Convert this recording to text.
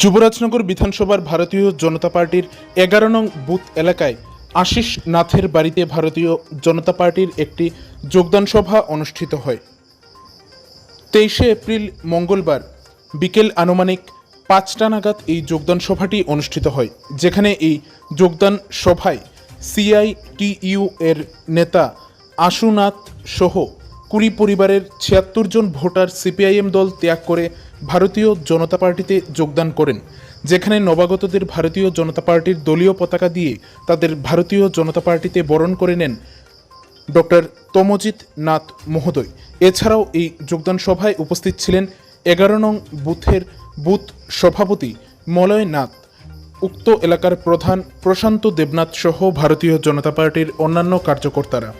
যুবরাজনগর বিধানসভার ভারতীয় জনতা পার্টির এগারো নং বুথ এলাকায় আশিস নাথের বাড়িতে ভারতীয় জনতা পার্টির একটি যোগদান সভা অনুষ্ঠিত হয়। তেইশে এপ্রিল মঙ্গলবার বিকেল আনুমানিক পাঁচটা নাগাদ এই যোগদান সভাটি অনুষ্ঠিত হয়, যেখানে এই যোগদান সভায় সিআইটিইউ এর নেতা আশুনাথ সহ কুড়ি পরিবারের ছিয়াত্তর জন ভোটার সিপিআইএম দল ত্যাগ করে ভারতীয় জনতা পার্টিতে যোগদান করেন, যেখানে নবাগতদের ভারতীয় জনতা পার্টির দলীয় পতাকা দিয়ে তাদের ভারতীয় জনতা পার্টিতে বরণ করে নেন ডক্টর তমজিৎ নাথ মহোদয়। এছাড়াও এই যোগদান সভায় উপস্থিত ছিলেন এগারো নং বুথের বুথ সভাপতি মলয় নাথ, উক্ত এলাকার প্রধান প্রশান্ত দেবনাথ সহ ভারতীয় জনতা পার্টির অন্যান্য কার্যকর্তারা।